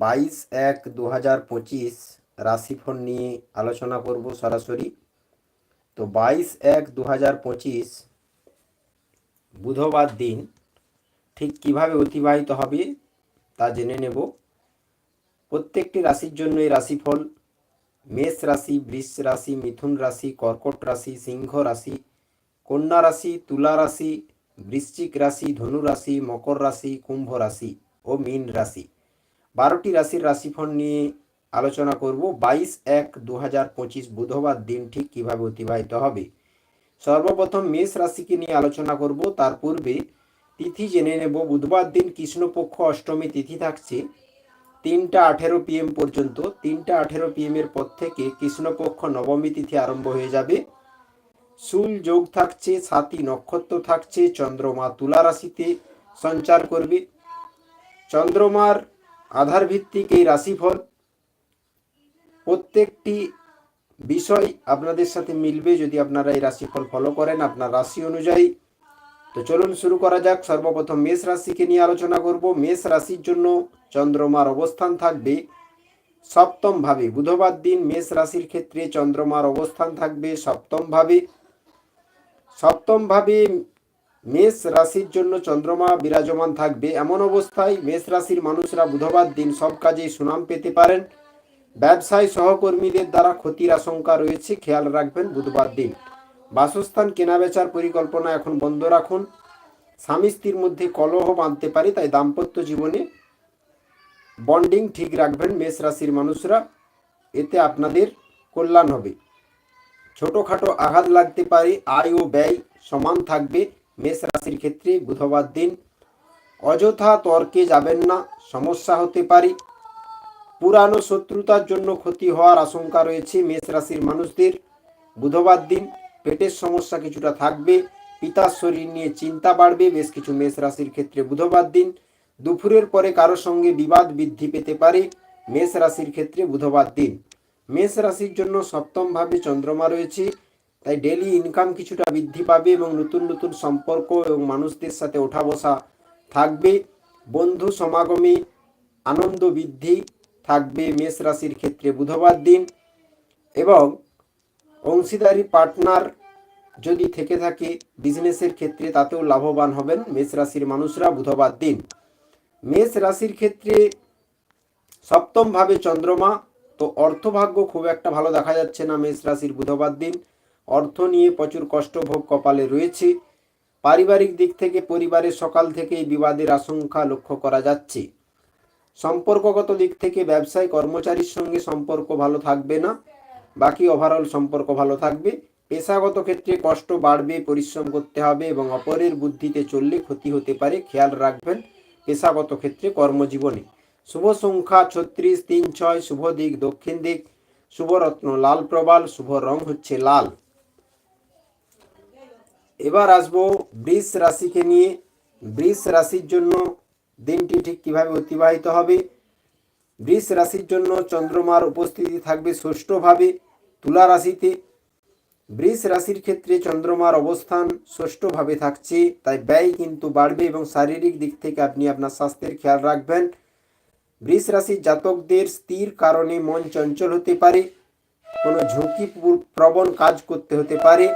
বাইশ এক দু হাজার পঁচিশ রাশিফল নিয়ে আলোচনা করব সরাসরি। তো বাইশ এক দু হাজার পঁচিশ বুধবার দিন ঠিক কীভাবে অতিবাহিত হবে তা জেনে নেব। প্রত্যেকটি রাশির জন্য এই রাশিফল মেষ রাশি, বৃষ রাশি, মিথুন রাশি, কর্কট রাশি, সিংহ রাশি, কন্যা রাশি, তুলা রাশি, বৃশ্চিক রাশি, ধনু রাশি, মকর রাশি, কুম্ভ রাশি ও মীন রাশি। বারোটি রাশির রাশিফল নিয়ে আলোচনা করব। বাইশ এক দু হাজার পঁচিশ বুধবার দিন ঠিক কীভাবে অতিবাহিত হবে? সর্বপ্রথম মেষ রাশিকে নিয়ে আলোচনা করব। তার পূর্বে তিথি জেনে নেব। বুধবার দিন কৃষ্ণপক্ষ অষ্টমী তিথি থাকছে। তিনটা আঠেরো পিএম পর্যন্ত। তিনটা আঠেরো পিএম এর পর থেকে কৃষ্ণপক্ষ নবমী তিথি আরম্ভ হয়ে যাবে। শুল যোগ থাকছে সাতই নক্ষত্র থাকছে, চন্দ্রমা তুলা রাশিতে সঞ্চার করবে। চন্দ্রমার আধার ভিত্তিক এই রাশিফল প্রত্যেকটি বিষয় আপনাদের সাথে মিলবে যদি আপনারা এই রাশিফল ফলো করেন আপনার রাশি অনুযায়ী। তো চলুন শুরু করা যাক। সর্বপ্রথম মেষ রাশিকে নিয়ে আলোচনা করব। মেষ রাশির জন্য চন্দ্রমার অবস্থান থাকবে সপ্তম ভাবে বুধবার দিন মেষ রাশির ক্ষেত্রে চন্দ্রমার অবস্থান থাকবে সপ্তম ভাবে সপ্তম ভাবে মেষ রাশির জন্য চন্দ্রমা বিরাজমান থাকবে। এমন অবস্থায় মেষ রাশির মানুষরা বুধবার দিন সব কাজে সুনাম পেতে পারেন। ব্যবসায় সহকর্মীদের দ্বারা ক্ষতির আশঙ্কা রয়েছে। খেয়াল রাখবেন বুধবার দিন। বাসস্থান কেনাবেচার পরিকল্পনা এখন বন্ধ রাখুন। স্বামী স্ত্রীর মধ্যে কলহ বাঁধতে পারে, তাই দাম্পত্য জীবনে বন্ডিং ঠিক রাখবেন মেষ রাশির মানুষরা। এতে আপনাদের কল্যাণ হবে। ছোটোখাটো আঘাত লাগতে পারে, আয় ও ব্যয় সমান থাকবে। মেষ রাশির ক্ষেত্রে বুধবার দিন অযথা তর্কে যাবেন না, সমস্যা হতে পারে। পুরানো শত্রুতার জন্য ক্ষতি হওয়ার আশঙ্কা রয়েছে মেষ রাশির মানুষদের। বুধবার দিন পেটের সমস্যা কিছুটা থাকবে, পিতার শরীর নিয়ে চিন্তা বাড়বে, বেশ কিছু মেষ রাশির ক্ষেত্রে বুধবার দিন দুপুরের পরে কারও সঙ্গে বিবাদ বৃদ্ধি পেতে পারে, মেষ রাশির ক্ষেত্রে বুধবার দিন। মেষ রাশির জন্য সপ্তম ভাবে চন্দ্রমা রয়েছে তাই ডেলি ইনকাম কিছুটা বৃদ্ধি পাবে এবং নতুন নতুন সম্পর্ক এবং মানুষদের সাথে ওঠা বসা থাকবে। বন্ধু সমাগমে আনন্দ বৃদ্ধি থাকবে মেষ রাশির ক্ষেত্রে বুধবার দিন এবং অংশীদারি পার্টনার যদি থেকে থাকে বিজনেসের ক্ষেত্রে তাতেও লাভবান হবেন মেষ রাশির মানুষরা বুধবার দিন। মেষ রাশির ক্ষেত্রে সপ্তমভাবে চন্দ্রমা, তো অর্থভাগ্য খুব একটা ভালো দেখা যাচ্ছে না মেষ রাশির বুধবার দিন। অর্থ নিয়ে প্রচুর কষ্ট ভোগ কপালে রয়েছে। পারিবারিক দিক থেকে পরিবারের সকাল থেকেই বিবাদের আশঙ্কা লক্ষ্য করা যাচ্ছে। সম্পর্কগত দিক থেকে ব্যবসায় কর্মচারীর সঙ্গে সম্পর্ক ভালো থাকবে না, বাকি ওভারঅল সম্পর্ক ভালো থাকবে। পেশাগত ক্ষেত্রে কষ্ট বাড়বে, পরিশ্রম করতে হবে এবং অপরের বুদ্ধিতে চললে ক্ষতি হতে পারে, খেয়াল রাখবেন পেশাগত ক্ষেত্রে কর্মজীবনে। শুভ সংখ্যা ছত্রিশ, তিন, ছয়, শুভ দিক, দক্ষিণ দিক শুভরত্ন লাল প্রবাল, শুভ রং হচ্ছে লাল। এবার আসব বৃষ রাশিকে নিয়ে। বৃষ রাশির জন্য দিনটি ঠিক কীভাবে অতিবাহিত হবে? বৃষ রাশির জন্য চন্দ্রমার উপস্থিতি থাকবে ষষ্ঠভাবে তুলা রাশিতে। বৃষ রাশির ক্ষেত্রে চন্দ্রমার অবস্থান ষষ্ঠভাবে থাকছে, তাই ব্যয় কিন্তু বাড়বে এবং শারীরিক দিক থেকে আপনি আপনার স্বাস্থ্যের খেয়াল রাখবেন। বৃষ রাশির জাতকদের স্থির কারণে মন চঞ্চল হতে পারে, কোনো ঝুঁকি প্রবণ কাজ করতে হতে পারে।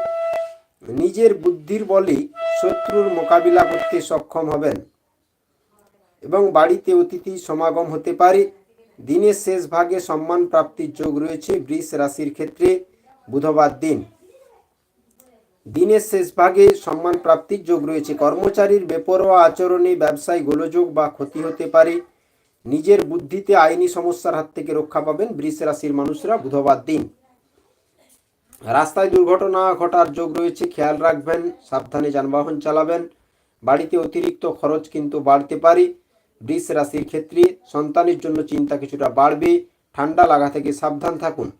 নিজের বুদ্ধির বলে শত্রুর মোকাবিলা করতে সক্ষম হবেন। এবং বাড়িতে অতিথি সমাগম হতে পারে। দিনের শেষ ভাগে সম্মান প্রাপ্তির যোগ রয়েছে বৃষ রাশির ক্ষেত্রে বুধবার দিন। দিনের শেষ ভাগে সম্মান প্রাপ্তির যোগ রয়েছে। কর্মচারীর বেপরোয়া আচরণে ব্যবসায় গোলযোগ বা ক্ষতি হতে পারে। নিজের বুদ্ধিতে আইনি সমস্যার হাত থেকে রক্ষা পাবেন বৃষ রাশির মানুষরা বুধবার দিন। রাস্তায় দুর্ঘটনা ঘটার যোগ রয়েছে, খেয়াল রাখবেন, সাবধানে যানবাহন চালাবেন। বাড়িতে অতিরিক্ত খরচ কিন্তু বাড়তে পারে। বৃষ রাশির ক্ষেত্রে সন্তানের জন্য চিন্তা কিছুটা বাড়বে। ঠান্ডা লাগা থেকে সাবধান থাকুন।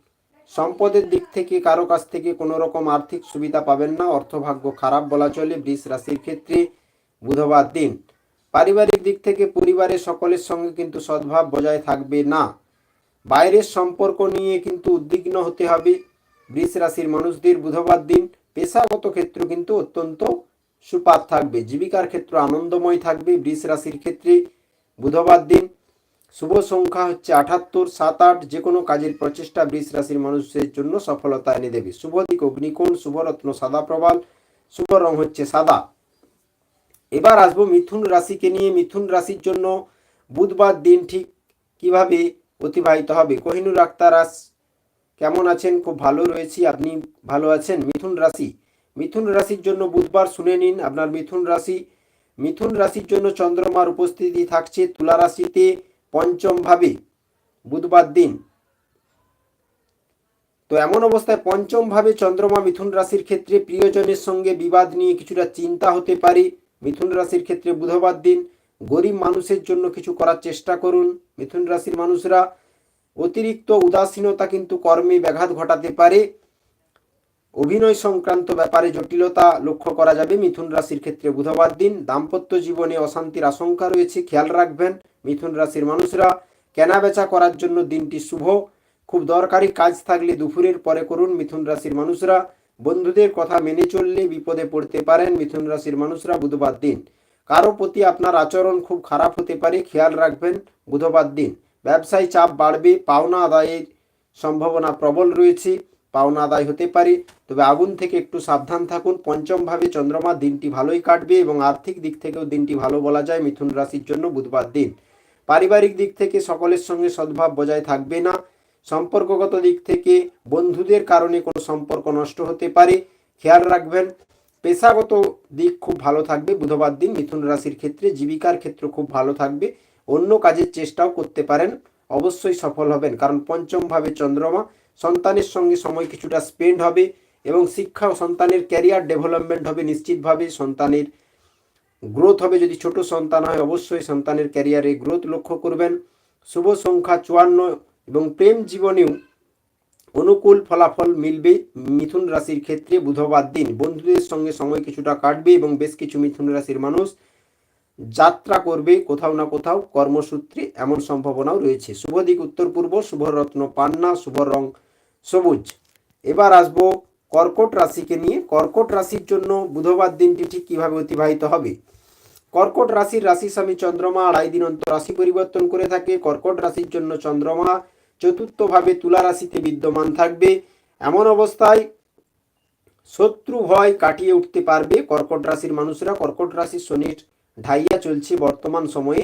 সম্পদের দিক থেকে কারও কাছ থেকে কোনো রকম আর্থিক সুবিধা পাবেন না। অর্থভাগ্য খারাপ বলা চলে বৃষ রাশির ক্ষেত্রে বুধবার দিন। পারিবারিক দিক থেকে পরিবারের সকলের সঙ্গে কিন্তু সদ্ভাব বজায় থাকবে না। বাইরের সম্পর্ক নিয়ে কিন্তু উদ্বিগ্ন হতে হবে। বৃষ রাশির মানুষদের বুধবার দিন পেশাগত ক্ষেত্র কিন্তু অত্যন্ত সুপাত থাকবে, জীবিকার ক্ষেত্র আনন্দময় থাকবে। বৃষ রাশির ক্ষেত্রে বুধবার দিন শুভ সংখ্যা হচ্ছে আঠাত্তর সাত, আট যে কোনো কাজের প্রচেষ্টা বৃষ রাশির মানুষের জন্য সফলতা এনে দেবে। শুভ দিক অগ্নিকোণ শুভরত্ন সাদা প্রবাল, শুভ রং হচ্ছে সাদা। এবার আসব মিথুন রাশিকে নিয়ে। মিথুন রাশির জন্য বুধবার দিন ঠিক কীভাবে অতিবাহিত হবে? কোহিনুর আক্তারাস কেমন আছেন? খুব ভালো রয়েছি। আপনি ভালো আছেন? মিথুন রাশি। মিথুন রাশির জন্য বুধবার শুনে নিন আপনার মিথুন রাশি। মিথুন রাশির জন্য চন্দ্রমার উপস্থিতি থাকছে তুলা রাশিতে পঞ্চম ভাবে, বুধবার দিন। তো এমন অবস্থায় পঞ্চম ভাবে চন্দ্রমা মিথুন রাশির ক্ষেত্রে প্রিয়জনের সঙ্গে বিবাদ নিয়ে কিছুটা চিন্তা হতে পারে। মিথুন রাশির ক্ষেত্রে বুধবার দিন। গরিব মানুষের জন্য কিছু করার চেষ্টা করুন। মিথুন রাশির মানুষরা অতিরিক্ত উদাসীনতা কিন্তু কর্মে ব্যাঘাত ঘটাতে পারে। অভিনয় সংক্রান্ত ব্যাপারে জটিলতা লক্ষ্য করা যাবে। মিথুন রাশির ক্ষেত্রে বুধবার দিন দাম্পত্য জীবনে অশান্তির আশঙ্কা রয়েছে। খেয়াল রাখবেন, মিথুন রাশির মানুষরা কেনা বেচা করার জন্য দিনটি শুভ। খুব দরকারি কাজ থাকলে দুপুরের পরে করুন। মিথুন রাশির মানুষরা বন্ধুদের কথা মেনে চললে বিপদে পড়তে পারেন। মিথুন রাশির মানুষরা বুধবার দিন কারও প্রতি আপনার আচরণ খুব খারাপ হতে পারে। খেয়াল রাখবেন, বুধবার দিন ব্যবসায় চাপ বাড়বে, পাওনা আদায়ের সম্ভাবনা প্রবল রয়েছে, পাওনা আদায় হতে পারে। তবে আগুন থেকে একটু সাবধান থাকুন। পঞ্চমভাবে চন্দ্রমা, দিনটি ভালোই কাটবে এবং আর্থিক দিক থেকেও দিনটি ভালো বলা যায় মিথুন রাশির জন্য বুধবার দিন। পারিবারিক দিক থেকে সকলের সঙ্গে সদ্ভাব বজায় থাকবে না। সম্পর্কগত দিক থেকে বন্ধুদের কারণে কোনো সম্পর্ক নষ্ট হতে পারে। খেয়াল রাখবেন, পেশাগত দিক খুব ভালো থাকবে বুধবার দিন। মিথুন রাশির ক্ষেত্রে জীবিকার ক্ষেত্র খুব ভালো থাকবে। অন্য কাজের চেষ্টাও করতে পারেন, অবশ্যই সফল হবেন। কারণ পঞ্চমভাবে চন্দ্রমা, সন্তানের সঙ্গে সময় কিছুটা স্পেন্ড হবে এবং শিক্ষা ও সন্তানের ক্যারিয়ার ডেভেলপমেন্ট হবে নিশ্চিতভাবে। সন্তানের গ্রোথ হবে। যদি ছোট সন্তান হয়, অবশ্যই সন্তানের ক্যারিয়ারে গ্রোথ লক্ষ্য করবেন। শুভ সংখ্যা চুয়ান্ন এবং প্রেম জীবনেও অনুকূল ফলাফল মিলবে মিথুন রাশির ক্ষেত্রে বুধবার দিন। বন্ধুদের সঙ্গে সময় কিছুটা কাটবে এবং বেশ কিছু মিথুন রাশির মানুষ যাত্রা করবে কোথাও না কোথাও, কর্মসূত্রে এমন সম্ভাবনাও রয়েছে। শুভ দিক, উত্তর পূর্ব, শুভরত্ন পান্না শুভ রং সবুজ। এবার আসব কর্কট রাশিকে নিয়ে। কর্কট রাশির জন্য বুধবার দিনটি ঠিক কীভাবে অতিবাহিত হবে? কর্কট রাশির রাশি স্বামী চন্দ্রমা আড়াই দিন অন্তর রাশি পরিবর্তন করে থাকে। কর্কট রাশির জন্য চন্দ্রমা চতুর্থভাবে তুলা রাশিতে বিদ্যমান থাকবে। এমন অবস্থায় শত্রু ভয় কাটিয়ে উঠতে পারবে কর্কট রাশির মানুষরা। কর্কট রাশির শনির ঢাইয়া চলছে বর্তমান সময়ে।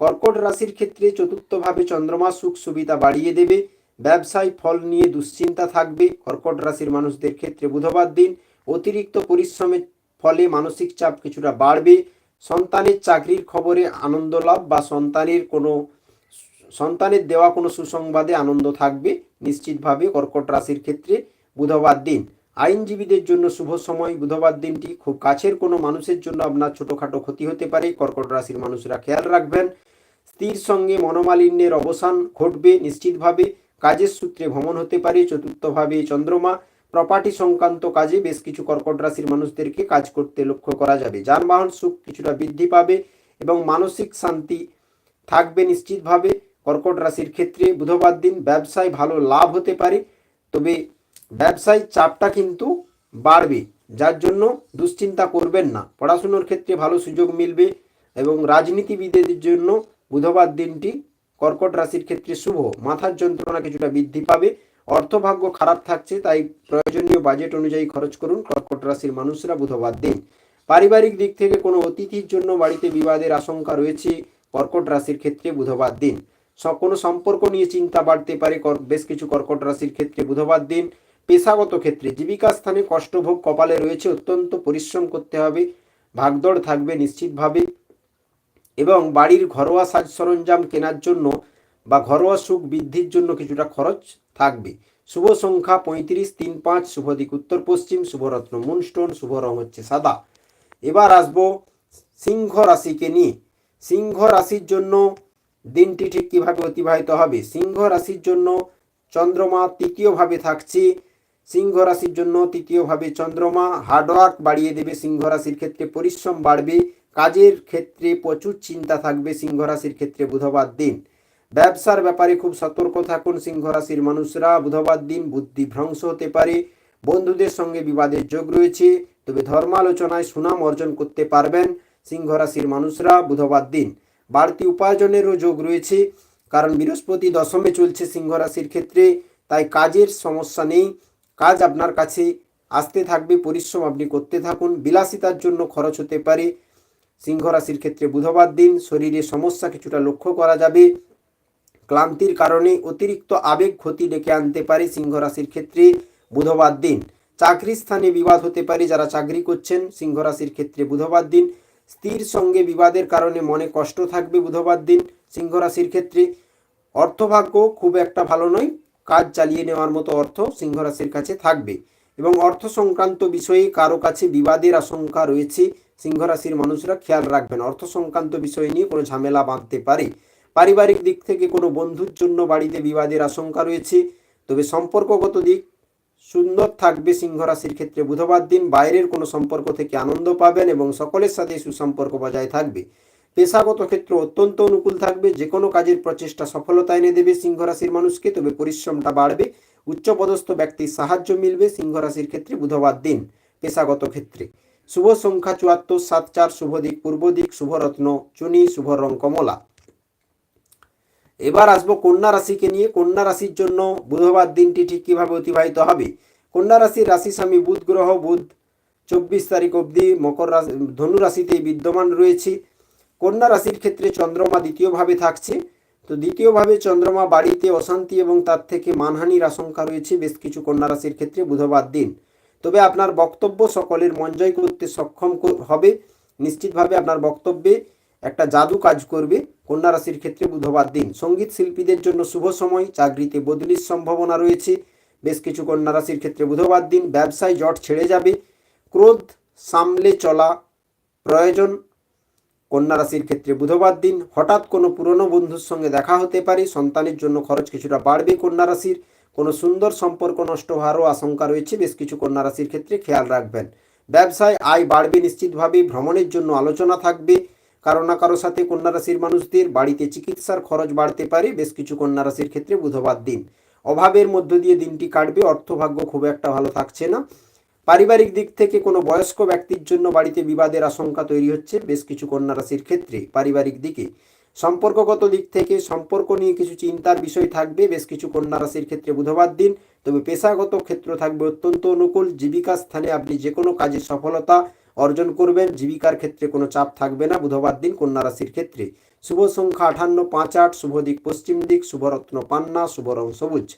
কর্কট রাশির ক্ষেত্রে চতুর্থভাবে চন্দ্রমা সুখ সুবিধা বাড়িয়ে দেবে। ব্যবসায় ফল নিয়ে দুশ্চিন্তা থাকবে। কর্কট রাশির মানুষদের ক্ষেত্রে বুধবার দিন অতিরিক্ত পরিশ্রমের ফলে মানসিক চাপ কিছুটা বাড়বে। সন্তানের চাকরির খবরে আনন্দ লাভ বা সন্তানের কোনো সন্তানের দেওয়া কোনো সুসংবাদে আনন্দ থাকবে। নিশ্চিতভাবে কর্কট রাশির ক্ষেত্রে বুধবার দিন আইনজীবীদের জন্য শুভ সময়। বুধবার দিনটি খুব কাছের কোনো মানুষের জন্য আপনার ছোটোখাটো ক্ষতি হতে পারে। কর্কট রাশির মানুষরা খেয়াল রাখবেন। স্ত্রীর সঙ্গে মনোমালিন্যের অবসান ঘটবে নিশ্চিতভাবে। কাজের সূত্রে ভ্রমণ হতে পারে। চতুর্থভাবে চন্দ্রমা। প্রপার্টি সংক্রান্ত কাজে বেশ কিছু কর্কট রাশির মানুষদেরকে কাজ করতে লক্ষ্য করা যাবে। যানবাহন সুখ কিছুটা বৃদ্ধি পাবে এবং মানসিক শান্তি থাকবে নিশ্চিতভাবে। কর্কট রাশির ক্ষেত্রে বুধবার দিন ব্যবসায় ভালো লাভ হতে পারে। তবে ব্যবসায় চাপটা কিন্তু বাড়বে, যার জন্য দুশ্চিন্তা করবেন না। পড়াশুনোর ক্ষেত্রে ভালো সুযোগ মিলবে এবং রাজনীতিবিদের জন্য বুধবার দিনটি কর্কট রাশির ক্ষেত্রে শুভ। মাথার যন্ত্রণা কিছুটা বৃদ্ধি পাবে, অর্থভাগ্য খারাপ থাকছে, তাই প্রয়োজনীয় বাজেট অনুযায়ী খরচ করুন কর্কট রাশির মানুষরা বুধবার দিন। পারিবারিক দিক থেকে কোনো অতিথির জন্য বাড়িতে বিবাদের আশঙ্কা রয়েছে কর্কট রাশির ক্ষেত্রে বুধবার দিন। কোনো সম্পর্ক নিয়ে চিন্তা বাড়তে পারে বেশ কিছু কর্কট রাশির ক্ষেত্রে বুধবার দিন। পেশাগত ক্ষেত্রে জীবিকা স্থানে কষ্টভোগ কপালে রয়েছে, অত্যন্ত পরিশ্রম করতে হবে, ভাগদৌড় থাকবে নিশ্চিতভাবে এবং বাড়ির ঘরোয়া সাজ সরঞ্জাম কেনার জন্য বা ঘরোয়া সুখ বৃদ্ধির জন্য কিছুটা খরচ থাকবে। শুভ সংখ্যা পঁয়ত্রিশ, তিন পাঁচ, শুভ দিক উত্তর পশ্চিম, শুভরত্ন মুনস্টোন, শুভ রং হচ্ছে সাদা। এবার আসব সিংহ রাশিকে নিয়ে। সিংহ রাশির জন্য দিনটি ঠিক কীভাবে অতিবাহিত হবে? সিংহ রাশির জন্য চন্দ্রমা তৃতীয়ভাবে থাকছে সিংহ রাশির জন্য তৃতীয়ভাবে চন্দ্রমা। হার্ডওয়ার্ক বাড়িয়ে দেবে সিংহ রাশির ক্ষেত্রে পরিশ্রম বাড়বে। কাজের ক্ষেত্রে প্রচুর চিন্তা থাকবে সিংহ রাশির ক্ষেত্রে বুধবার দিন। ব্যবসার ব্যাপারে খুব সতর্ক থাকুন সিংহ রাশির মানুষরা। বুধবার দিন বুদ্ধি ভ্রংশ হতে পারে। বন্ধুদের সঙ্গে বিবাদের যোগ রয়েছে। তবে ধর্মালোচনায় সুনাম অর্জন করতে পারবেন সিংহ রাশির মানুষরা বুধবার দিন। বাড়তি উপার্জনেরও যোগ রয়েছে। কারণ বৃহস্পতি দশমে চলছে সিংহ রাশির ক্ষেত্রে। তাই কাজের সমস্যা নেই। কাজ আপনার কাছে আসতে থাকবে, পরিশ্রম আপনি করতে থাকুন। বিলাসিতার জন্য খরচ হতে পারে। সিংহ রাশির ক্ষেত্রে বুধবার দিন শরীরে সমস্যা কিছুটা লক্ষ্য করা যাবে। ক্লান্তির কারণে অতিরিক্ত আবেগ ক্ষতি ডেকে আনতে পারে সিংহ রাশির ক্ষেত্রে বুধবার দিন। চাকরি স্থানে বিবাদ হতে পারে, যারা চাকরি করছেন, সিংহ রাশির ক্ষেত্রে বুধবার দিন। স্ত্রীর সঙ্গে বিবাদের কারণে মনে কষ্ট থাকবে বুধবার দিন সিংহ রাশির ক্ষেত্রে। অর্থভাগ্য খুব একটা ভালো নয় কাজ চালিয়ে নেওয়ার মতো অর্থ সিংহরাশির কাছে থাকবে। এবং অর্থ সংক্রান্ত বিষয়ে কারও কাছে বিবাদের আশঙ্কা রয়েছে, সিংহরাশির মানুষরা খেয়াল রাখবেন। অর্থ সংক্রান্ত বিষয় নিয়ে কোনো ঝামেলা বাঁধতে পারে। পারিবারিক দিক থেকে কোনো বন্ধুর জন্য বাড়িতে বিবাদের আশঙ্কা রয়েছে। তবে সম্পর্কগত দিক সুন্দর থাকবে সিংহরাশির ক্ষেত্রে। বুধবার দিন বাইরের কোনো সম্পর্ক থেকে আনন্দ পাবেন এবং সকলের সাথে সুসম্পর্ক বজায় থাকবে। পেশাগত ক্ষেত্র অত্যন্ত অনুকূল থাকবে যে কোনো কাজের প্রচেষ্টা সফলতা এনে দেবে সিংহ রাশির মানুষকে, তবে পরিশ্রমটা বাড়বে। উচ্চপদস্থ ব্যক্তির সাহায্য মিলবে সিংহ রাশির ক্ষেত্রে বুধবার দিন পেশাগত ক্ষেত্রে। শুভ সংখ্যা চুয়াত্তর, সাত চার, শুভ দিক, পূর্ব দিক, শুভরত্ন, চুনি, শুভ রং কমলা। এবার আসব কন্যা রাশিকে নিয়ে। কন্যা রাশির জন্য বুধবার দিনটি ঠিক কীভাবে অতিবাহিত হবে? কন্যা রাশির রাশি স্বামী বুধ গ্রহ, বুধ চব্বিশ তারিখ অবধি মকর রাশি, ধনু রাশিতেই বিদ্যমান রয়েছে। কন্যা রাশির ক্ষেত্রে চন্দ্রমা দ্বিতীয়ভাবে থাকছে। তো দ্বিতীয়ভাবে চন্দ্রমা বাড়িতে অশান্তি এবং তার থেকে মানহানির আশঙ্কা রয়েছে বেশ কিছু কন্যা রাশির ক্ষেত্রে বুধবার দিন। তবে আপনার বক্তব্য সকলের মন জয় করতে সক্ষম হবে। নিশ্চিতভাবে আপনার বক্তব্যে একটা জাদু কাজ করবে কন্যা রাশির ক্ষেত্রে বুধবার দিন। সংগীত শিল্পীদের জন্য শুভ সময়, চাকরিতে বদলির সম্ভাবনা রয়েছে। বেশ কিছু কন্যা রাশির ক্ষেত্রে বুধবার দিন ব্যবসায় জট ছেড়ে যাবে। ক্রোধ সামলে চলা প্রয়োজন। কন্যা রাশির ক্ষেত্রে বুধবার দিন হঠাৎ কোনো পুরনো বন্ধুর সঙ্গে দেখা হতে পারে, সন্তানের জন্য খরচ কিছুটা বাড়বে কন্যা রাশির। কোনো সুন্দর সম্পর্ক নষ্ট হওয়ারও আশঙ্কা রয়েছে, বেশ কিছু কন্যা রাশির ক্ষেত্রে খেয়াল রাখবেন। ব্যবসায় আয় বাড়বে নিশ্চিতভাবে, ভ্রমণের জন্য আলোচনা থাকবে। কারও না কারও সাথে কন্যা রাশির মানুষদের বাড়িতে চিকিৎসার খরচ বাড়তে পারে, বেশ কিছু কন্যা রাশির ক্ষেত্রে বুধবার দিন। অভাবের মধ্য দিয়ে দিনটি কাটবে, অর্থভাগ্য খুব একটা ভালো থাকছে না। পারিবারিক দিক থেকে কোনো বয়স্ক ব্যক্তির জন্য বাড়িতে বিবাদের আশঙ্কা তৈরি হচ্ছে বেশ কিছু কন্যা রাশির ক্ষেত্রে। পারিবারিক দিকে সম্পর্কগত দিক থেকে সম্পর্ক নিয়ে কিছু চিন্তার বিষয় থাকবে, বেশ কিছু কন্যা রাশির ক্ষেত্রে বুধবার দিন। তবে পেশাগত ক্ষেত্র থাকবে অত্যন্ত অনুকূল। জীবিকা স্থানে আপনি যে কোনো কাজে সফলতা অর্জন করবেন, জীবিকার ক্ষেত্রে কোনো চাপ থাকবে না বুধবার দিন কন্যা রাশির ক্ষেত্রে। শুভ সংখ্যা আঠান্ন, পাঁচ আট, শুভ দিক পশ্চিম দিক শুভরত্ন পান্না, শুভ রং সবুজ।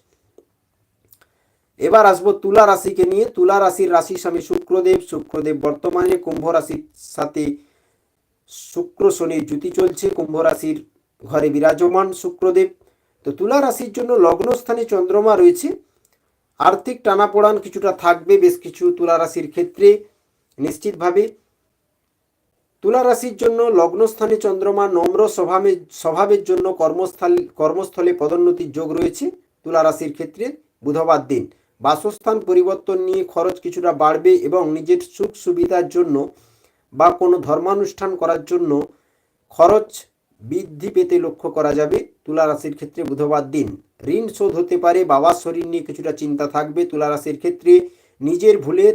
এবার আসব তুলা রাশিকে নিয়ে। তুলা রাশির রাশি স্বামী শুক্রদেব। শুক্রদেব বর্তমানে কুম্ভ রাশির সাথে শুক্র শনির জুতি চলছে। কুম্ভ রাশির ঘরে বিরাজমান শুক্রদেব। তো তুলা রাশির জন্য লগ্নস্থানে চন্দ্রমা রয়েছে। আর্থিক টানাপোড়ান কিছুটা থাকবে বেশ কিছু তুলা রাশির ক্ষেত্রে, নিশ্চিতভাবে। তুলা রাশির জন্য লগ্নস্থানে চন্দ্রমা নম্র স্বভাবে, স্বভাবের জন্য কর্মস্থল, কর্মস্থলে পদোন্নতির যোগ রয়েছে। তুলা রাশির ক্ষেত্রে বুধবার দিন। বাসস্থান পরিবর্তন নিয়ে খরচ কিছুটা বাড়বে এবং নিজের সুখ সুবিধার জন্য বা কোনো ধর্মানুষ্ঠান করার জন্য খরচ বৃদ্ধি পেতে লক্ষ্য করা যাবে। তুলা রাশির ক্ষেত্রে বুধবার দিন ঋণ শোধ হতে পারে, বাবার শরীর নিয়ে কিছুটা চিন্তা থাকবে। তুলা রাশির ক্ষেত্রে নিজের ভুলের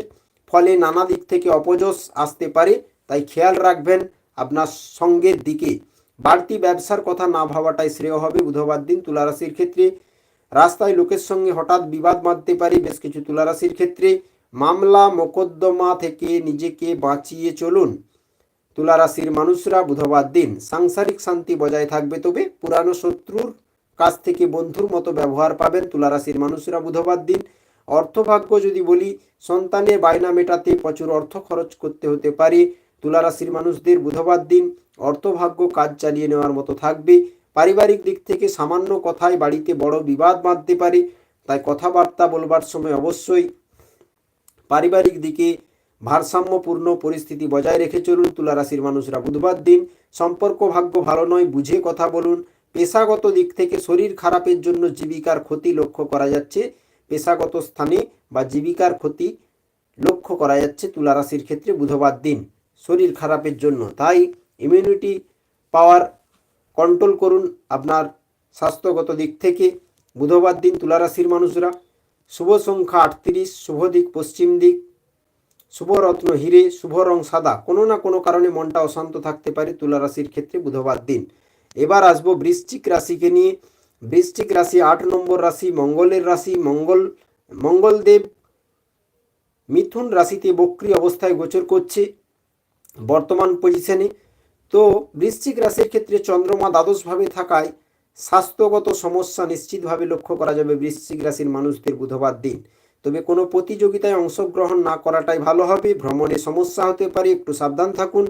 ফলে নানা দিক থেকে অপযশ আসতে পারে, তাই খেয়াল রাখবেন আপনার সঙ্গের দিকে। বাড়তি ব্যবসার কথা না ভাবাটাই শ্রেয় হবে বুধবার দিন। তুলা রাশির ক্ষেত্রে রাস্তায় লোকের সঙ্গে হঠাৎ বিবাদ বাঁধতে পারে বেশ কিছু তুলা রাশির ক্ষেত্রে। মামলা মোকদ্দমা থেকে নিজেকে বাঁচিয়ে চলুন। তুলা রাশির মানুষরা বুধবার দিন সাংসারিক শান্তি বজায় থাকবে, তবে পুরানো শত্রুর কাছ থেকে বন্ধুর মতো ব্যবহার পাবেন তুলা রাশির মানুষরা বুধবার দিন। অর্থভাগ্য যদি বলি, সন্তানের বায়না মেটাতে প্রচুর অর্থ খরচ করতে হতে পারে। তুলারাশির মানুষদের বুধবার দিন অর্থভাগ্য কাজ চালিয়ে নেওয়ার মতো থাকবে। পারিবারিক দিক থেকে সামান্য কথায় বাড়িতে বড় বিবাদ বাঁধতে পারে, তাই কথাবার্তা বলবার সময় অবশ্যই পারিবারিক দিকে ভারসাম্যপূর্ণ পরিস্থিতি বজায় রেখে চলুন। তুলা রাশির মানুষরা বুধবার দিন সম্পর্ক ভাগ্য ভালো নয়, বুঝে কথা বলুন। পেশাগত দিক থেকে শরীর খারাপের জন্য জীবিকার ক্ষতি লক্ষ্য করা যাচ্ছে। পেশাগত স্থানে বা জীবিকার ক্ষতি লক্ষ্য করা যাচ্ছে তুলা রাশির ক্ষেত্রে বুধবার দিন। শরীর খারাপের জন্য, তাই ইমিউনিটি পাওয়ার কন্ট্রোল করুন আপনার স্বাস্থ্যগত দিক থেকে। বুধবার দিন তুলা রাশির মানুষরা শুভ সংখ্যা আটত্রিশ, শুভ দিক পশ্চিম দিক, শুভ রত্ন হিরে, শুভ রং সাদা, কোনো না কোনো কারণে মনটা অশান্ত থাকতে পারে তুলা রাশির ক্ষেত্রে বুধবার দিন। এবার আসব বৃশ্চিক রাশিকে নিয়ে। বৃশ্চিক রাশি আট নম্বর রাশি, মঙ্গলের রাশি, মঙ্গল, মঙ্গলদেব মিথুন রাশিতে বক্রি অবস্থায় গোচর করছে। বর্তমান পজিশনে তো বৃশ্চিক রাশির ক্ষেত্রে চন্দ্রমা দ্বাদশভাবে থাকায় স্বাস্থ্যগত সমস্যা নিশ্চিতভাবে লক্ষ্য করা যাবে বৃশ্চিক রাশির মানুষদের বুধবার দিন। তবে কোনো প্রতিযোগিতায় অংশগ্রহণ না করাটাই ভালো হবে, ভ্রমণে সমস্যা হতে পারে, একটু সাবধান থাকুন।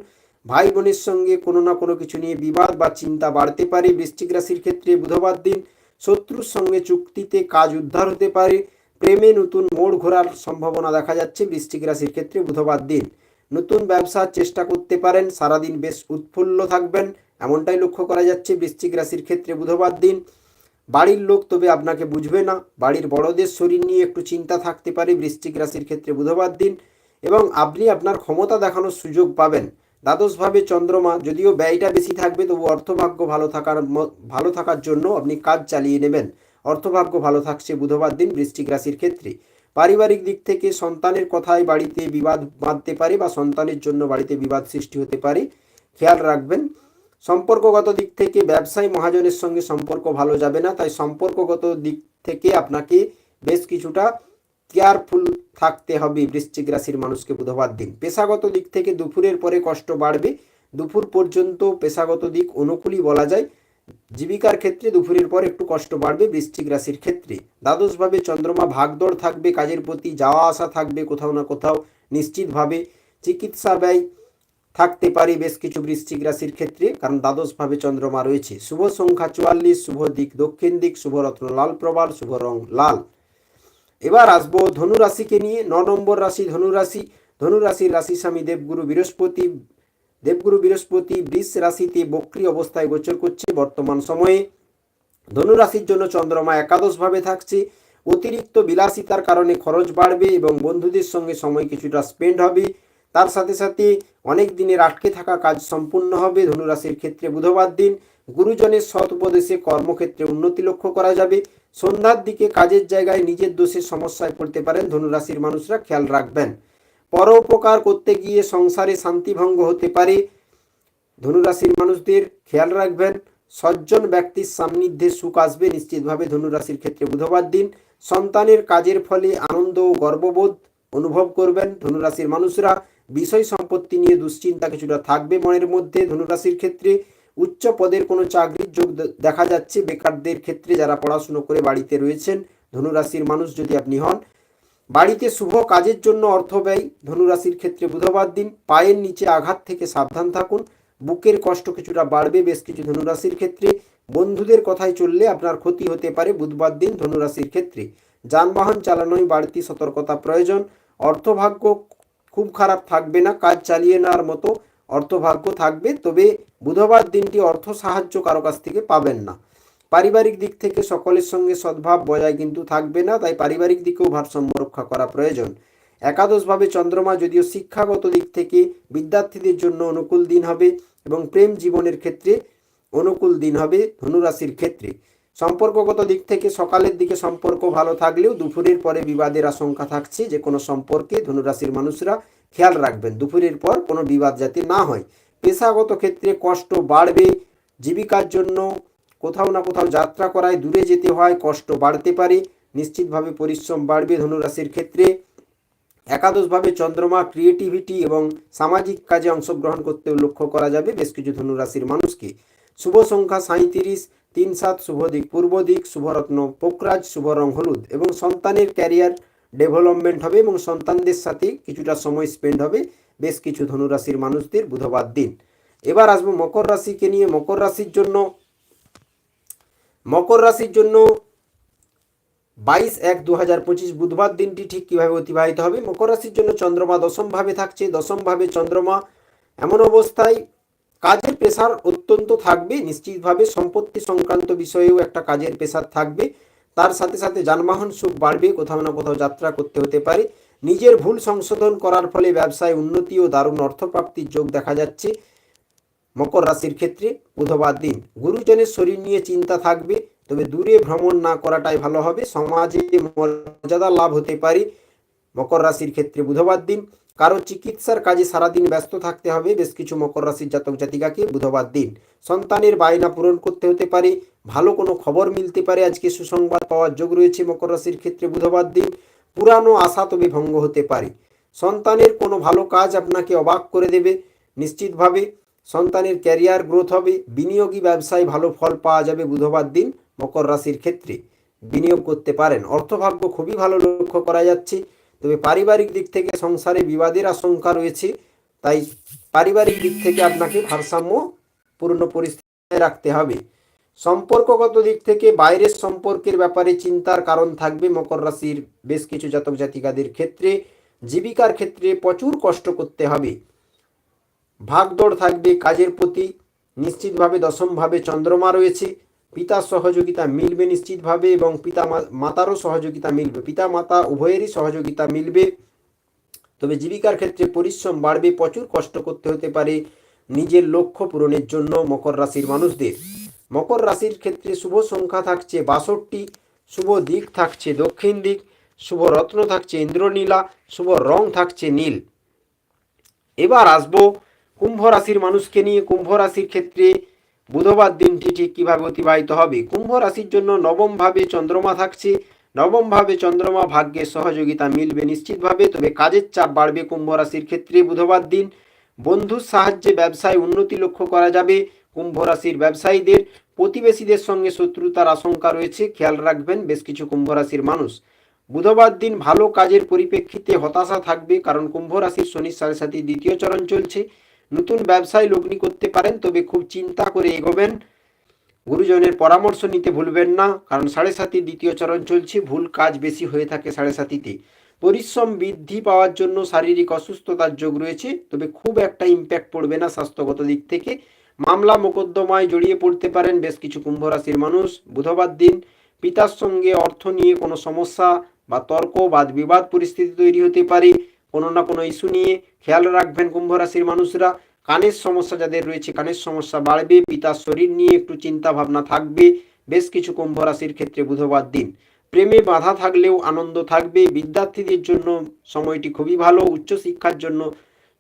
ভাই বোনের সঙ্গে কোনো না কোনো কিছু নিয়ে বিবাদ বা চিন্তা বাড়তে পারে বৃশ্চিক রাশির ক্ষেত্রে বুধবার দিন। শত্রুর সঙ্গে চুক্তিতে কাজ উদ্ধার হতে পারে। প্রেমে নতুন মোড় ঘোরার সম্ভাবনা দেখা যাচ্ছে বৃশ্চিক রাশির ক্ষেত্রে বুধবার দিন। নতুন ব্যবসার চেষ্টা করতে পারেন, সারাদিন বেশ উৎফুল্ল থাকবেন। এমনটাই লক্ষ্য করা যাচ্ছে বৃশ্চিক রাশির ক্ষেত্রে বুধবার দিন। বাড়ির লোক তবে আপনাকে বুঝবে না। বাড়ির বড়দের শরীর নিয়ে একটু চিন্তা থাকতে পারে বৃশ্চিক রাশির ক্ষেত্রে বুধবার দিন এবং আপনি আপনার ক্ষমতা দেখানোর সুযোগ পাবেন। দ্বাদশভাবে চন্দ্রমা, যদিও ব্যয়টা বেশি থাকবে, তবু অর্থভাগ্য ভালো থাকার ভালো থাকার জন্য আপনি কাজ চালিয়ে নেবেন। অর্থভাগ্য ভালো থাকছে বুধবার দিন বৃশ্চিক রাশির ক্ষেত্রে। পারিবারিক দিক থেকে সন্তানের কথায় বাড়িতে বিবাদ বাঁধতে পারে বা সন্তানের জন্য বাড়িতে বিবাদ সৃষ্টি হতে পারে। খেয়াল রাখবেন, সম্পর্কগত দিক থেকে ব্যবসায়ী মহাজনের সঙ্গে সম্পর্ক ভালো যাবে না, তাই সম্পর্কগত দিক থেকে আপনাকে বেশ কিছুটা কেয়ারফুল থাকতে হবে বৃশ্চিক রাশির মানুষকে বুধবার দিন। পেশাগত দিক থেকে দুপুরের পরে কষ্ট বাড়বে। দুপুর পর্যন্ত পেশাগত দিক অনুকূলই বলা যায়। জীবিকার ক্ষেত্রে দুপুরের পর একটু কষ্ট বাড়বে বৃশ্চিক রাশির ক্ষেত্রে। দ্বাদশভাবে চন্দ্রমা ভাগদৌড় থাকবে, কাজের প্রতি যাওয়া আসা থাকবে কোথাও না কোথাও। নিশ্চিতভাবে চিকিৎসা ব্যয় থাকতে পারে বেশ কিছু বৃশ্চিক রাশির ক্ষেত্রে, কারণ দ্বাদশভাবে চন্দ্রমা রয়েছে। শুভ সংখ্যা চুয়াল্লিশ, শুভ দিক দক্ষিণ দিক, শুভ রত্ন লাল প্রবাল, শুভ রং লাল। এবার আসব ধনুরাশিকে নিয়ে। ন নম্বর রাশি ধনুরাশি। ধনুরাশির রাশি স্বামী দেবগুরু বৃহস্পতি দেবগুরু বৃহস্পতি, বৃষ রাশিতে বক্রি অবস্থায় গোচর করছে। বর্তমান সময়ে ধনু রাশির জন্য চন্দ্রমা একাদশভাবে থাকছে। অতিরিক্ত বিলাসিতার কারণে খরচ বাড়বে এবং বন্ধুদের সঙ্গে সময় কিছুটা স্পেন্ড হবে। তার সাথে সাথে অনেক দিনের আটকে থাকা কাজ সম্পূর্ণ হবে। ধনুরাশির ক্ষেত্রে বুধবার দিন গুরুজনের সৎ উপদেশে কর্মক্ষেত্রে উন্নতি লক্ষ্য করা যাবে। সন্ধ্যার দিকে কাজের জায়গায় নিজের দোষে সমস্যায় পড়তে পারেন ধনুরাশির মানুষরা। খেয়াল রাখবেন। পরোপকার করতে গিয়ে সংসারে শান্তিভঙ্গ হতে পারে। ধনুরাশির মানুষদের খেয়াল রাখবেন, সজ্জন ব্যক্তির সান্নিধ্যে সুখ আসবে নিশ্চিতভাবে ধনুরাশির ক্ষেত্রে বুধবার দিন। সন্তানের কাজের ফলে আনন্দ ও গর্ববোধ অনুভব করবেন ধনুরাশির মানুষরা। বিষয় সম্পত্তি নিয়ে দুশ্চিন্তা কিছুটা থাকবে মনের মধ্যে। ধনুরাশির ক্ষেত্রে উচ্চ পদের কোনো চাকরির যোগ দেখা যাচ্ছে। বেকারদের ক্ষেত্রে যারা পড়াশুনো করে বাড়িতে রয়েছেন, ধনুরাশির মানুষ যদি আপনি হন বাড়িতে শুভ কাজের জন্য অর্থ ব্যয়, ধনুরাশির ক্ষেত্রে বুধবার দিন পায়ের নিচে আঘাত থেকে সাবধান থাকুন। বুকের কষ্ট কিছুটা বাড়বে, বেশ কিছু ধনুরাশির ক্ষেত্রে। বন্ধুদের কথায় চললে আপনার ক্ষতি হতে পারে বুধবার দিন ধনুরাশির ক্ষেত্রে। যানবাহন চালানোয় বাড়তি সতর্কতা প্রয়োজন। অর্থভাগ্য খুব খারাপ থাকবে না, কাজ চালিয়ে নেওয়ার মতো অর্থভাগ্য থাকবে, তবে বুধবার দিনটি অর্থ সাহায্য কারও কাছ থেকে পাবেন না। পারিবারিক দিক থেকে সকলের সঙ্গে সদ্ভাব বজায় কিন্তু থাকবে না, তাই পারিবারিক দিকেও ভারসাম্য রক্ষা করা প্রয়োজন। একাদশভাবে চন্দ্রমা যদিও শিক্ষাগত দিক থেকে বিদ্যার্থীদের জন্য অনুকূল দিন হবে এবং প্রেম জীবনের ক্ষেত্রে অনুকূল দিন হবে ধনুরাশির ক্ষেত্রে। সম্পর্কগত দিক থেকে সকালের দিকে সম্পর্ক ভালো থাকলেও দুপুরের পরে বিবাদের আশঙ্কা থাকছে যে কোনো সম্পর্কে ধনুরাশির মানুষরা খেয়াল রাখবেন। দুপুরের পর কোনো বিবাদ যাতে না হয়। পেশাগত ক্ষেত্রে কষ্ট বাড়বে, জীবিকার জন্য কোথাও না কোথাও যাত্রা করায় দূরে যেতে হয়, কষ্ট বাড়তে পারে। নিশ্চিতভাবে পরিশ্রম বাড়বে ধনুরাশির ক্ষেত্রে। একাদশভাবে চন্দ্রমা ক্রিয়েটিভিটি এবং সামাজিক কাজে অংশগ্রহণ করতে লক্ষ্য করা যাবে বেশ কিছু ধনুরাশির মানুষকে। শুভ সংখ্যা সাঁইত্রিশ, তিন সাত শুভ দিক পূর্ব দিক, শুভরত্ন পোকরাজ, শুভ রং হলুদ এবং সন্তানের ক্যারিয়ার ডেভেলপমেন্ট হবে এবং সন্তানদের সাথে কিছুটা সময় স্পেন্ড হবে বেশ কিছু ধনুরাশির মানুষদের বুধবার দিন। এবার আসব মকর রাশিকে নিয়ে। মকর রাশির জন্য মকর রাশির জন্য বাইশ এক দু হাজার পঁচিশ বুধবার দিনটি ঠিক কীভাবে অতিবাহিত হবে? মকর রাশির জন্য চন্দ্রমা দশমভাবে থাকছে। দশমভাবে চন্দ্রমা এমন অবস্থায় কাজের প্রেসার অত্যন্ত থাকবে। নিশ্চিতভাবে সম্পত্তি সংক্রান্ত বিষয়েও একটা কাজের প্রেসার থাকবে। তার সাথে সাথে যানবাহন সুখ বাড়বে। কোথাও না কোথাও যাত্রা করতে হতে পারে। নিজের ভুল সংশোধন করার ফলে ব্যবসায় উন্নতি ও দারুণ অর্থপ্রাপ্তির যোগ দেখা যাচ্ছে। মকর রাশির ক্ষেত্রে বুধবার দিন গুরুজনের শরীর নিয়ে চিন্তা থাকবে, তবে দূরে ভ্রমণ না করাটাই ভালো হবে। সমাজে মর্যাদা লাভ হতে পারে মকর রাশির ক্ষেত্রে বুধবার দিন। কারও চিকিৎসার কাজে সারাদিন ব্যস্ত থাকতে হবে। বেশ কিছু মকর রাশির জাতক জাতিকাকে বুধবার দিন সন্তানের বায়না পূরণ করতে হতে পারে। ভালো কোনো খবর মিলতে পারে। আজকে সুসংবাদ পাওয়ার যোগ রয়েছে মকর রাশির ক্ষেত্রে বুধবার দিন। পুরানো আশা তবে ভঙ্গ হতে পারে। সন্তানের কোনো ভালো কাজ আপনাকে অবাক করে দেবে। নিশ্চিতভাবে সন্তানের ক্যারিয়ার গ্রোথ হবে, বিনিয়োগী ব্যবসায় ভালো ফল পাওয়া যাবে বুধবার দিন মকর রাশির ক্ষেত্রে। বিনিয়োগ করতে পারেন। অর্থভাগ্য খুবই ভালো লক্ষ্য করা যাচ্ছে। তবে পারিবারিক দিক থেকে সংসারে বিবাদের আশঙ্কা রয়েছে। তাই পারিবারিক দিক থেকে আপনাকে ভারসাম্য পূর্ণ পরিস্থিতি রাখতে হবে। সম্পর্কগত দিক থেকে বাইরের সম্পর্কের ব্যাপারে চিন্তার কারণ থাকবে মকর রাশির বেশ কিছু জাতক জাতিকাদের ক্ষেত্রে। জীবিকার ক্ষেত্রে প্রচুর কষ্ট করতে হবে। ভাগদৌড় থাকবে কাজের প্রতি। নিশ্চিতভাবে দশমভাবে চন্দ্রমা রয়েছে। পিতার সহযোগিতা মিলবে নিশ্চিতভাবে এবং পিতা মাতারও সহযোগিতা মিলবে। পিতা, মাতা উভয়েরই সহযোগিতা মিলবে। তবে জীবিকার ক্ষেত্রে পরিশ্রম বাড়বে, প্রচুর কষ্ট করতে হতে পারে নিজের লক্ষ্য পূরণের জন্য মকর রাশির মানুষদের। মকর রাশির ক্ষেত্রে শুভ সংখ্যা থাকছে বাষট্টি, শুভ দিক থাকছে দক্ষিণ দিক, শুভ রত্ন থাকছে ইন্দ্রনীলা, শুভ রং থাকছে নীল। এবার আসব কুম্ভ রাশির মানুষকে নিয়ে কুম্ভ রাশির ক্ষেত্রে বুধবার দিনটি ঠিক কীভাবে অতিবাহিত হবে? কুম্ভ রাশির জন্য নবমভাবে চন্দ্রমা থাকছে। নবমভাবে চন্দ্রমা ভাগ্যের সহযোগিতা মিলবে নিশ্চিতভাবে, তবে কাজের চাপ বাড়বে কুম্ভ রাশির ক্ষেত্রে বুধবার দিন। বন্ধুর সাহায্যে ব্যবসায় উন্নতি লক্ষ্য করা যাবে। কুম্ভ রাশির ব্যবসায়ীদের, প্রতিবেশীদের সঙ্গে শত্রুতার আশঙ্কা রয়েছে, খেয়াল রাখবেন, বেশ কিছু কুম্ভ রাশির মানুষ। বুধবার দিন ভালো কাজের পরিপ্রেক্ষিতে হতাশা থাকবে, কারণ কুম্ভ রাশির শনির সাড়ে সাথে দ্বিতীয় চরণ চলছে। নতুন ব্যবসায় লগ্নি করতে পারেন, তবে খুব চিন্তা করে এগোবেন। গুরুজনের পরামর্শ নিতে ভুলবেন না, কারণ সাড়ে সাতি দ্বিতীয় চরণ চলছে, ভুল কাজ বেশি হয়ে থাকে সাড়ে সাতিতে। পরিশ্রম বৃদ্ধি পাওয়ার জন্য শারীরিক অসুস্থতার যোগ রয়েছে, তবে খুব একটা ইম্প্যাক্ট পড়বে না স্বাস্থ্যগত দিক থেকে। মামলা মোকদ্দমায় জড়িয়ে পড়তে পারেন বেশ কিছু কুম্ভ রাশির মানুষ। বুধবার দিন পিতার সঙ্গে অর্থ নিয়ে কোনো সমস্যা বা তর্ক বাদ বিবাদ পরিস্থিতি তৈরি হতে পারে। কোনো না কোনো ইস্যু নিয়ে খেয়াল রাখবেন কুম্ভ রাশির মানুষরা। কানের সমস্যা যাদের রয়েছে, কানের সমস্যা বাড়বে, পিতার শরীর নিয়ে একটু চিন্তা ভাবনা থাকবে। বেশ কিছু কুম্ভ রাশির ক্ষেত্রে বুধবার দিন। প্রেমে বাধা থাকলেও আনন্দ থাকবে। বিদ্যার্থীদের জন্য সময়টি খুবই ভালো। উচ্চশিক্ষার জন্য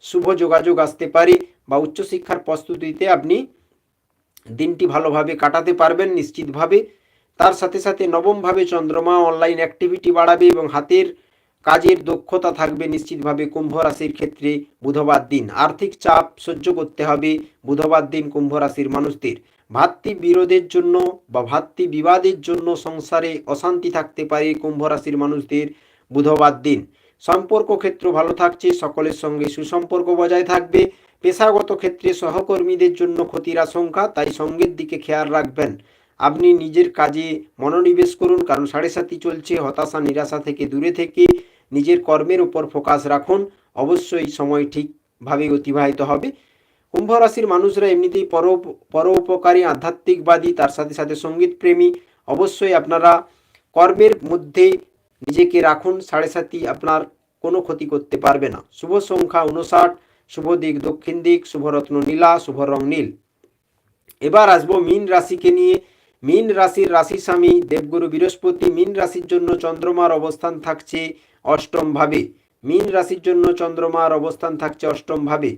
শুভ যোগাযোগ আসতে পারে বা উচ্চশিক্ষার প্রস্তুতিতে আপনি দিনটি ভালোভাবে কাটাতে পারবেন নিশ্চিতভাবে। তার সাথে সাথে নবমভাবে চন্দ্রমা অনলাইন অ্যাক্টিভিটি বাড়াবে এবং হাতের কাজের দক্ষতা থাকবে নিশ্চিতভাবে কুম্ভ রাশির ক্ষেত্রে বুধবার দিন। আর্থিক চাপ সহ্য করতে হবে বুধবার দিন কুম্ভ রাশির মানুষদের। ভাতৃ বিরোধের জন্য বা ভাতৃ বিবাদের জন্য সংসারে অশান্তি থাকতে পারে কুম্ভ রাশির মানুষদের বুধবার দিন। সম্পর্ক ক্ষেত্র ভালো থাকছে, সকলের সঙ্গে সুসম্পর্ক বজায় থাকবে। পেশাগত ক্ষেত্রে সহকর্মীদের জন্য ক্ষতির আশঙ্কা, তাই সঙ্গের দিকে খেয়াল রাখবেন। আপনি নিজের কাজে মনোনিবেশ করুন, কারণ সাড়ে সাতই চলছে, হতাশা, নিরাশা থেকে দূরে থেকে নিজের কর্মের উপর ফোকাস রাখুন। অবশ্যই সময় ঠিকভাবে অতিবাহিত হবে। কুম্ভ রাশির মানুষরা এমনিতেই পর, পরোপকারী, আধ্যাত্মিকবাদী, তার সাথে সাথে সংগীত প্রেমী অবশ্যই আপনারা কর্মের মধ্যে নিজেকে রাখুন, সাড়ে সাতই আপনার কোনো ক্ষতি করতে পারবে না। শুভ সংখ্যা উনষাট শুভ দিক দক্ষিণ দিক, শুভরত্ন নীলা, শুভ রং নীল। এবার আসব মীন রাশিকে নিয়ে। মীন রাশির রাশি স্বামী, দেবগুরু বৃহস্পতি, মীন রাশির জন্য চন্দ্রমার অবস্থান থাকছে। অষ্টম ভাবে। মীন রাশির জন্য চন্দ্রমার অবস্থান থাকছে অষ্টম ভাবে।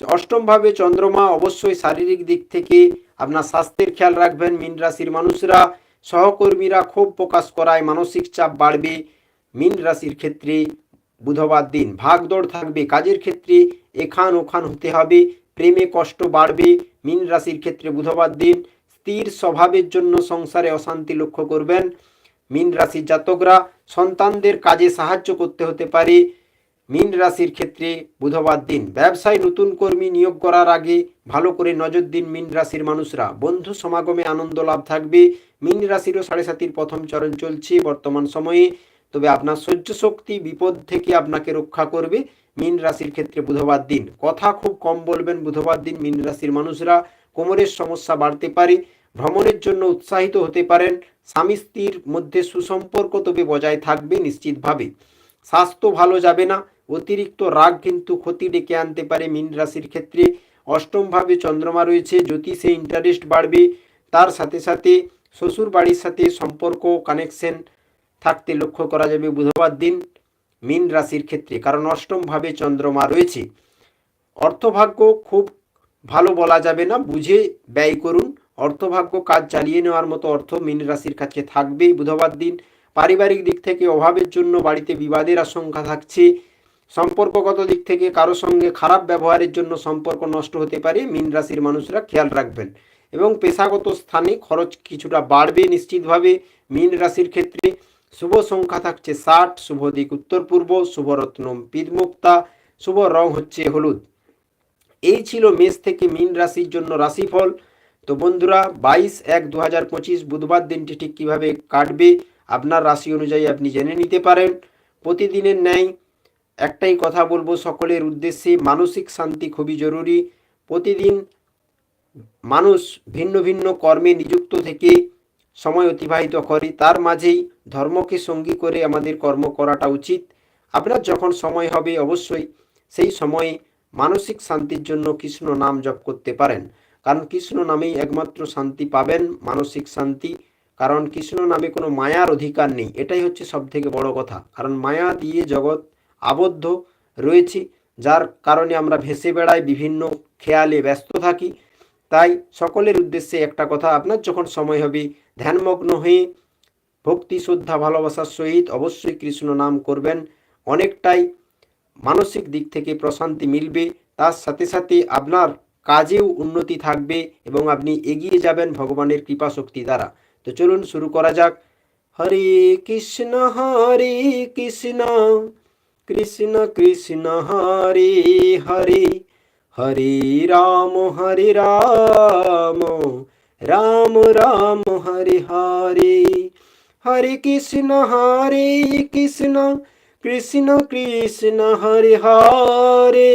অষ্টম ভাবে চন্দ্রমা অবশ্যই শারীরিক দিক থেকে আপনার স্বাস্থ্যের খেয়াল রাখবেন। মীন রাশির মানুষরা, সহকর্মীরা ক্ষোভ প্রকাশ করায় মানসিক চাপ বাড়বে। মীন রাশির ক্ষেত্রে বুধবার দিন ভাগদৌড় থাকবে। কাজের ক্ষেত্রে এখান ওখান হতে হবে। প্রেমে কষ্ট বাড়বে। মীন রাশির ক্ষেত্রে বুধবার দিন স্থির স্বভাবের জন্য সংসারে অশান্তি লক্ষ্য করবেন। মীন রাশির জাতকরা সন্তানদের কাজে সাহায্য করতে হতে পারে। মীন রাশির ক্ষেত্রে বুধবার দিন ব্যবসায় নতুন কর্মী নিয়োগ করার আগে ভালো করে নজর দিন মীন রাশির মানুষরা। বন্ধু সমাগমে আনন্দ লাভ থাকবে। মীন রাশিরও সাড়ে সাতির প্রথম চরণ চলছে বর্তমান সময়ে। তবে আপনার সহ্য শক্তি বিপদ থেকে আপনাকে রক্ষা করবে মীন রাশির ক্ষেত্রে বুধবার দিন। কথা খুব কম বলবেন বুধবার দিন মীন রাশির মানুষরা। কোমরের সমস্যা বাড়তে পারে। ভ্রমণের জন্য উৎসাহিত হতে পারেন। স্বামী স্ত্রীর মধ্যে সুসম্পর্ক তবে বজায় থাকবে নিশ্চিতভাবে। স্বাস্থ্য ভালো যাবে না, অতিরিক্ত রাগ কিন্তু ক্ষতি ডেকে আনতে পারে মীন রাশির ক্ষেত্রে। অষ্টমভাবে চন্দ্রমা রয়েছে, জ্যোতিষে ইন্টারেস্ট বাড়বে, তার সাথে সাথে শ্বশুর বাড়ির সাথে সম্পর্ক কানেকশন থাকতে লক্ষ্য করা যাবে বুধবার দিন মীন রাশির ক্ষেত্রে, কারণ অষ্টমভাবে চন্দ্রমা রয়েছে। অর্থভাগ্য খুব ভালো বলা যাবে না, বুঝে ব্যয় করুন অর্থভাগ্য কাজ চালিয়ে নেওয়ার মতো অর্থ মীন রাশির কাছে থাকবেই বুধবার দিন। পারিবারিক দিক থেকে অভাবের জন্য বাড়িতে বিবাদের আশঙ্কা থাকছে। সম্পর্কগত দিক থেকে কারও সঙ্গে খারাপ ব্যবহারের জন্য সম্পর্ক নষ্ট হতে পারে, মীন রাশির মানুষরা খেয়াল রাখবেন। এবং পেশাগত স্থানে খরচ কিছুটা বাড়বে নিশ্চিতভাবে। মীন রাশির ক্ষেত্রে শুভ সংখ্যা থাকছে ষাট, শুভ দিক উত্তর পূর্ব শুভরত্ন পিদমুক্তা শুভ রং হচ্ছে হলুদ। এই ছিল মেষ থেকে মীন রাশির জন্য রাশিফল। তো বন্ধুরা, বাইশ এক দু হাজার পঁচিশ বুধবার দিনটি ঠিক কীভাবে কাটবে আপনার রাশি অনুযায়ী আপনি জেনে নিতে পারেন। প্রতিদিনের ন্যায় একটাই কথা বলব সকলের উদ্দেশ্যে, মানসিক শান্তি খুবই জরুরি। প্রতিদিন মানুষ ভিন্ন ভিন্ন কর্মে নিযুক্ত থেকে সময় অতিবাহিত করে, তার মাঝেই ধর্মকে সঙ্গী করে আমাদের কর্ম করাটা উচিত। আপনার যখন সময় হবে অবশ্যই সেই সময়ে মানসিক শান্তির জন্য কৃষ্ণ নাম জপ করতে পারেন। কারণ কৃষ্ণ নামেই একমাত্র শান্তি পাবেন, মানসিক শান্তি। কারণ কৃষ্ণ নামে কোনো মায়ার অধিকার নেই, এটাই হচ্ছে সব থেকে বড় কথা। কারণ মায়া দিয়ে জগৎ আবদ্ধ রয়েছে, যার কারণে আমরা ভেসে বেড়াই, বিভিন্ন খেয়ালে ব্যস্ত থাকি। তাই সকলের উদ্দেশ্যে একটা কথা, আপনার যখন সময় হবে, ধ্যানমগ্ন হয়ে ভক্তি, শ্রদ্ধা, ভালোবাসার সহিত অবশ্যই কৃষ্ণ নাম করবেন। অনেকটাই মানসিক দিক থেকে প্রশান্তি মিলবে। তার সাথে সাথে আপনার কাজেও উন্নতি থাকবে এবং আপনি এগিয়ে যাবেন ভগবানের কৃপা শক্তি দ্বারা। তো চলুন শুরু করা যাক। হরে কৃষ্ণ হরে কৃষ্ণ কৃষ্ণ কৃষ্ণ, হরে হরে হরে রাম হরে রাম রাম রাম, হরে হরে হরে কৃষ্ণ হরে কৃষ্ণ কৃষ্ণ কৃষ্ণ, হরে হরে।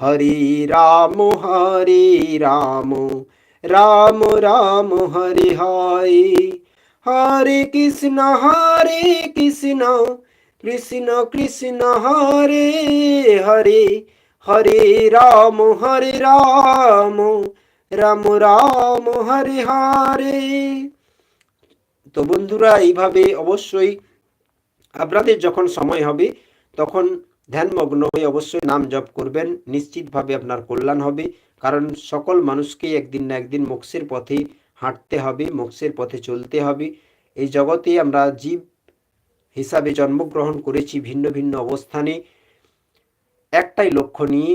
হরে রাম হরে রাম রাম রাম, হরে হরে। হরে কৃষ্ণ হরে কৃষ্ণ কৃষ্ণ কৃষ্ণ, হরে হরে। হরে রাম হরে রাম রাম রাম, হরে হরে। তো বন্ধুরা, এইভাবে অবশ্যই আপনাদের যখন সময় হবে, তখন ধ্যানমগ্ন হয়ে অবশ্যই নাম জপ করবেন, নিশ্চিতভাবে আপনার কল্যাণ হবে। কারণ সকল মানুষকে একদিন না একদিন মোক্ষের পথে হাঁটতে হবে, মোক্ষের পথে চলতে হবে। এই জগতে আমরা জীব হিসাবে জন্মগ্রহণ করেছি ভিন্ন ভিন্ন অবস্থানে। একটাই লক্ষ্য নিয়ে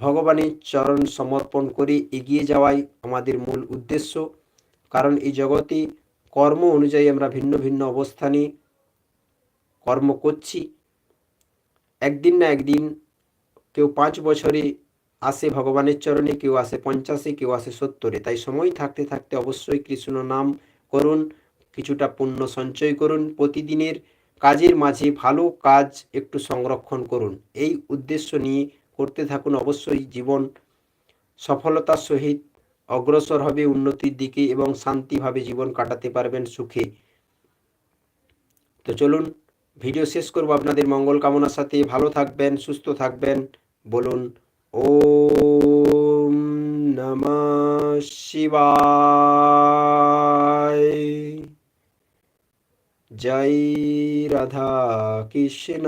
ভগবানের চরণ সমর্পণ করে এগিয়ে যাওয়াই আমাদের মূল উদ্দেশ্য। কারণ এই জগতে কর্ম অনুযায়ী আমরা ভিন্ন ভিন্ন অবস্থানে কর্ম করছি। একদিন না একদিন কেউ পাঁচ বছরে আসে ভগবানের চরণে, কেউ আসে পঞ্চাশে, কেউ আসে সত্তরে। তাই সময় থাকতে থাকতে অবশ্যই কৃষ্ণ নাম করুন, কিছুটা পুণ্য সঞ্চয় করুন, প্রতিদিনের কাজের মাঝে ভালো কাজ একটু সংরক্ষণ করুন। এই উদ্দেশ্য নিয়ে করতে থাকুন অবশ্যই জীবন সফলতার সহিত অগ্রসর হবে, উন্নতির দিকে এবং শান্তিভাবে জীবন কাটাতে পারবেন সুখে। তো চলুন ভিডিও শেষ করব আপনাদের মঙ্গল কামনার সাথে। ভালো থাকবেন, সুস্থ থাকবেন। বলুন ও নম শিবায়। জয় রাধা কৃষ্ণ।